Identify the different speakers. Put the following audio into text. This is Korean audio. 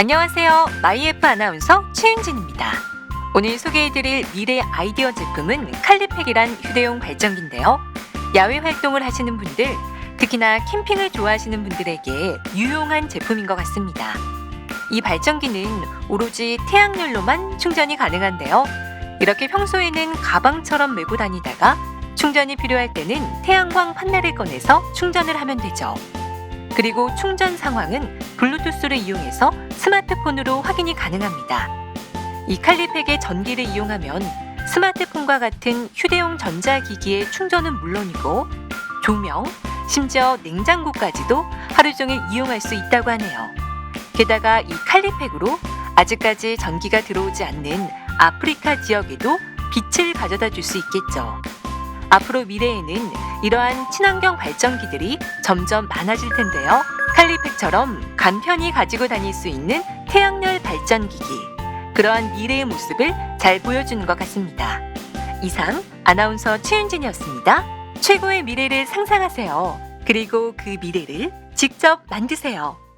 Speaker 1: 안녕하세요. 마이에프 아나운서 최윤진입니다. 오늘 소개해드릴 미래 아이디어 제품은 칼리팩이란 휴대용 발전기인데요. 야외 활동을 하시는 분들, 특히나 캠핑을 좋아하시는 분들에게 유용한 제품인 것 같습니다. 이 발전기는 오로지 태양열로만 충전이 가능한데요. 이렇게 평소에는 가방처럼 메고 다니다가 충전이 필요할 때는 태양광 판넬을 꺼내서 충전을 하면 되죠. 그리고 충전 상황은 블루투스를 이용해서 스마트폰으로 확인이 가능합니다. 이 칼리팩의 전기를 이용하면 스마트폰과 같은 휴대용 전자기기의 충전은 물론이고 조명, 심지어 냉장고까지도 하루 종일 이용할 수 있다고 하네요. 게다가 이 칼리팩으로 아직까지 전기가 들어오지 않는 아프리카 지역에도 빛을 가져다 줄 수 있겠죠. 앞으로 미래에는 이러한 친환경 발전기들이 점점 많아질 텐데요. 칼리팩처럼 간편히 가지고 다닐 수 있는 태양열 발전기기. 그러한 미래의 모습을 잘 보여주는 것 같습니다. 이상 아나운서 최윤진이었습니다. 최고의 미래를 상상하세요. 그리고 그 미래를 직접 만드세요.